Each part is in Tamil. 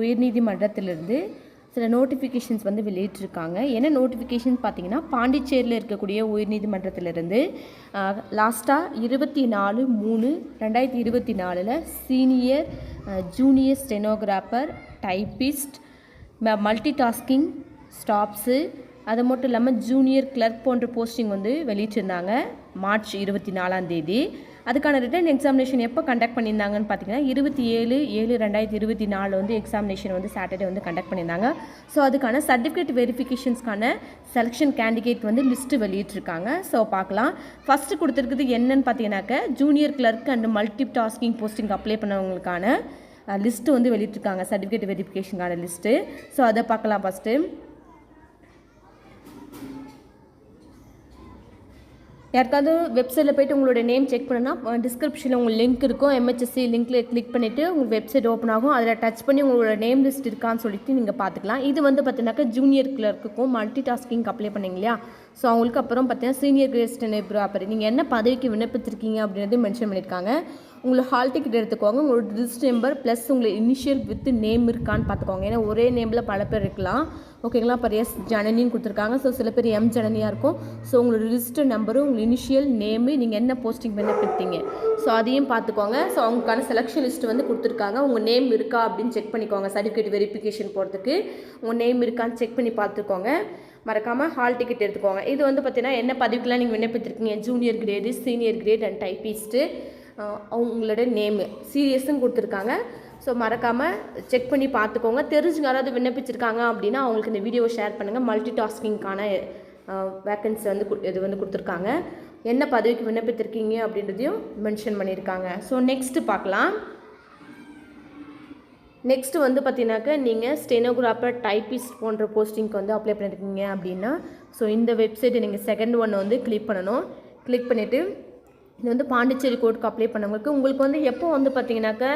உயர்நீதிமன்றத்திலிருந்து சில நோட்டிஃபிகேஷன்ஸ் வந்து வெளியிட்டிருக்காங்க. என்ன நோட்டிஃபிகேஷன் பார்த்தீங்கன்னா பாண்டிச்சேரியில் இருக்கக்கூடிய உயர்நீதிமன்றத்திலிருந்து லாஸ்ட்டாக இருபத்தி நாலு மூணு ரெண்டாயிரத்தி இருபத்தி நாலில் senior junior stenographer typist multi tasking staffs அது மட்டும் இல்லாமல் ஜூனியர் கிளர்க் போன்ற போஸ்டிங் வந்து வெளியிட்டிருந்தாங்க. மார்ச் இருபத்தி நாலாம் தேதி. அதுக்கான ரிட்டன் எக்ஸாமினேஷன் எப்போ கண்டக்ட் பண்ணியிருந்தாங்கன்னு பார்த்தீங்கன்னா இருபத்தி ஏழு ஏழு ரெண்டாயிரத்தி இருபத்தி நாலு வந்து எக்ஸாமினேஷன் வந்து சாட்டர்டே வந்து கண்டக்ட் பண்ணியிருந்தாங்க. ஸோ அதுக்கான சர்டிஃபிகேட் வெரிஃபிகேஷன்ஸ்க்கான செலெக்ஷன் கேண்டிடேட் வந்து லிஸ்ட்டு வெளியிட்டிருக்காங்க. ஸோ பார்க்கலாம். ஃபஸ்ட்டு கொடுத்துருக்குது என்னன்னு பார்த்தீங்கன்னாக்க junior clerk and multi tasking posting apply பண்ணவங்களுக்கான list வந்து வெளியிட்டிருக்காங்க. சர்டிஃபிகேட் வெரிஃபிகேஷனுக்கான லிஸ்ட்டு ஸோ அதை பார்க்கலாம் ஃபஸ்ட்டு யாருக்காவது வெப்சைட்டில் போயிட்டு உங்களோட நேம் செக் பண்ணுன்னா டிஸ்கிரிப்ஷனில் உங்கள் லிங்க் இருக்கும். எம்ஹெச்எஸ்சி லிங்க்கில் கிளிக் பண்ணிவிட்டு உங்கள் வெப்சைட் ஓப்பன் ஆகும். அதில் டச் பண்ணி உங்களோட நேம் லிஸ்ட் இருக்கான்னு சொல்லிட்டு நீங்கள் பார்த்துக்கலாம். இது வந்து பார்த்தீங்கன்னாக்கா ஜூனியர் கிளர்க்குக்கும் மல்டி டாஸ்கிங் அப்ளை பண்ணிங்க இல்லையா? ஸோ அவங்களுக்கு அப்புறம் பார்த்தீங்கன்னா சீனியர் கிரேஸ்ட் அப்புறம் நீங்கள் என்ன பதவிக்கு விண்ணப்பித்திருக்கீங்க அப்படின்றது மென்ஷன் பண்ணியிருக்காங்க. உங்களை ஹால் டிக்கெட் எடுத்துக்கோங்க. உங்களோட ரிஜிஸ்டர் நம்பர் ப்ளஸ் உங்களை இனிஷியல் வித் நேம் இருக்கான்னு பார்த்துக்கோங்க. ஏன்னா ஒரே நேமில் பல பேர் இருக்கலாம். ஓகேங்களா இப்போ எஸ் ஜனனின்னு கொடுத்துருக்காங்க. ஸோ சில பேர் எம் ஜனனியாக இருக்கும். ஸோ உங்களோட ரிஜிஸ்டர் நம்பரும் உங்கள் இனிஷியல் நேமு நீங்கள் என்ன போஸ்டிங் விண்ணப்பித்தீங்க? ஸோ அதையும் பார்த்துக்கோங்க. ஸோ அவங்களுக்கான செலெக்ஷன் லிஸ்ட் வந்து கொடுத்துருக்காங்க. உங்கள் நேம் இருக்கா அப்படின்னு செக் பண்ணிக்கோங்க. சர்டிஃபிகேட் வெரிஃபிகேஷன் போகிறதுக்கு உங்கள் நேம் இருக்கான்னு செக் பண்ணி பார்த்துக்கோங்க. மறக்காமல் ஹால் டிக்கெட் எடுத்துக்கோங்க. இது வந்து பார்த்தீங்கன்னா என்ன பதவிக்கெலாம் நீங்கள் விண்ணப்பித்திருக்கீங்க? Junior grade senior grade and typist அவங்களோட நேமு சீரியஸும் கொடுத்துருக்காங்க. ஸோ மறக்காமல் செக் பண்ணி பார்த்துக்கோங்க. தெரிஞ்சுங்க யாராவது விண்ணப்பிச்சிருக்காங்க அப்படின்னா அவங்களுக்கு இந்த வீடியோவை ஷேர் பண்ணுங்கள் மல்டி டாஸ்கிங்க்கான வேக்கன்சி வந்து இது வந்து கொடுத்துருக்காங்க. என்ன பதவிக்கு விண்ணப்பித்திருக்கீங்க அப்படின்றதையும் மென்ஷன் பண்ணியிருக்காங்க. ஸோ நெக்ஸ்ட்டு பார்க்கலாம். நெக்ஸ்ட் வந்து பார்த்தீங்கன்னாக்க நீங்கள் ஸ்டெனோகிராஃபர் டைப்பிஸ்ட் போன்ற போஸ்டிங்க்கு வந்து அப்ளை பண்ணியிருக்கீங்க அப்படின்னா ஸோ இந்த வெப்சைட்டை நீங்கள் செகண்ட் ஒன் வந்து கிளிக் பண்ணணும். கிளிக் பண்ணிவிட்டு இது வந்து பாண்டிச்சேரி கோர்ட்டுக்கு அப்ளை பண்ணவங்களுக்கு உங்களுக்கு வந்து எப்போ வந்து பார்த்தீங்கன்னாக்க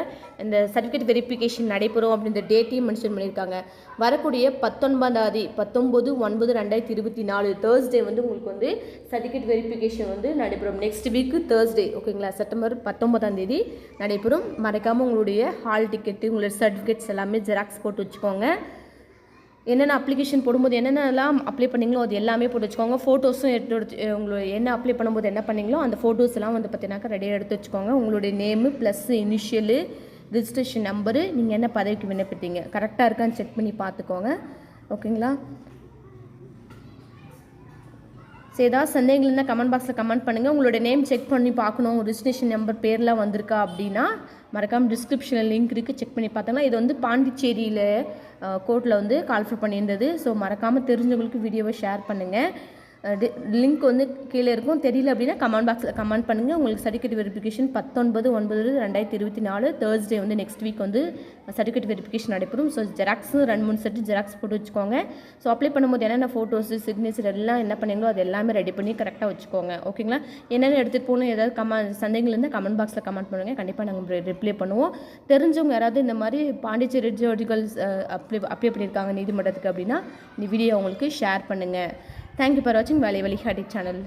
இந்த சர்டிஃபிகேட் வெரிஃபிகேஷன் நடைபெறும் அப்படின்ற டேட்டையும் மென்ஷன் பண்ணியிருக்காங்க. வரக்கூடிய பத்தொன்பதாம் பத்தொம்பது ஒன்பது ரெண்டாயிரத்தி இருபத்தி நாலு தேர்ஸ்டே வந்து உங்களுக்கு வந்து சர்டிஃபிகேட் வெரிஃபிகேஷன் வந்து நடைபெறும். நெக்ஸ்ட் வீக்கு தேர்ஸ்டே ஓகேங்களா செப்டம்பர் பத்தொன்பதாம் தேதி நடைபெறும். மறக்காமல் உங்களுடைய ஹால் டிக்கெட்டு உங்களுடைய சர்டிஃபிகேட்ஸ் எல்லாமே ஜெராக்ஸ் போட்டு வச்சுக்கோங்க. என்னென்ன அப்ளிகேஷன் போடும்போது என்னென்னலாம் அப்ளை பண்ணீங்களோ அது எல்லாமே போட்டு வச்சுக்கோங்க. ஃபோட்டோஸும் எடுத்து எடுத்து உங்களோட என்ன அப்ளை பண்ணும்போது என்ன பண்ணீங்களோ அந்த ஃபோட்டோஸ் எல்லாம் வந்து பார்த்தீங்கன்னாக்கா ரெடியாக எடுத்து வச்சுக்கோங்க. உங்களுடைய name plus initial registration number நீங்கள் என்ன பதவிக்கு விண்ணப்பித்தீங்க? கரெக்டாக இருக்கான்னு செக் பண்ணி பார்த்துக்கோங்க. ஓகேங்களா ஸோ ஏதாவது சந்தேகங்கள் இருந்தால் கமெண்ட் பாக்ஸில் கமெண்ட் பண்ணுங்கள் உங்களோட நேம் செக் பண்ணி பார்க்கணும். ரிஜிஸ்ட்ரேஷன் நம்பர் பேர்லாம் வந்திருக்கா அப்படின்னா மறக்காமல் டிஸ்கிரிப்ஷனில் லிங்க் இருக்குது செக் பண்ணி பார்த்தோம்னா இது வந்து பாண்டிச்சேரியில் கோர்ட்டில் வந்து கால்ஃபர் பண்ணியிருந்தது. ஸோ மறக்காமல் தெரிஞ்சவங்களுக்கு வீடியோவை ஷேர் பண்ணுங்கள் லிங்க் வந்து கீழே இருக்கும். தெரியல அப்படின்னா கமெண்ட் பாக்ஸில் கமெண்ட் பண்ணுங்கள் உங்களுக்கு சர்டிஃபிகேட் வெரிஃபிகேஷன் பத்தொன்பது ஒன்பது ரெண்டாயிரத்தி இருபத்தி நாலு தேர்ஸ்டே வந்து நெக்ஸ்ட் வீக் வந்து சர்டிஃபிகேட் வெரிஃபிகேஷன் நடைபெறும். ஸோ ஜெராக்ஸும் ரெண்டு மூணு செட்டு ஜெராக்ஸ் போட்டு வச்சுக்கோங்க. ஸோ அப்ளை பண்ணும்போது என்னென்ன ஃபோட்டோஸு சிக்னேச்சர் எல்லாம் என்ன பண்ணீங்களோ அது எல்லாமே ரெடி பண்ணி கரெக்டாக வச்சுக்கோங்க. ஓகேங்களா என்னென்ன எடுத்துகிட்டு போகணும் ஏதாவது கம சந்தேகங்கள் இருந்தால் கமெண்ட் பாக்ஸில் கமெண்ட் பண்ணுங்கள் கண்டிப்பாக நாங்கள் ரிப்ளை பண்ணுவோம். தெரிஞ்சவங்க யாராவது இந்த மாதிரி பாண்டிச்சேரி ஜோடிகள் அப்ளை அப்ளை பண்ணியிருக்காங்க நீதிமன்றத்துக்கு அப்படின்னா இந்த வீடியோ அவங்களுக்கு ஷேர் பண்ணுங்கள் థ్యాంక్ యూ ఫర్ వాచింగ్ వాలీవలి హార్ట్ ఛానల్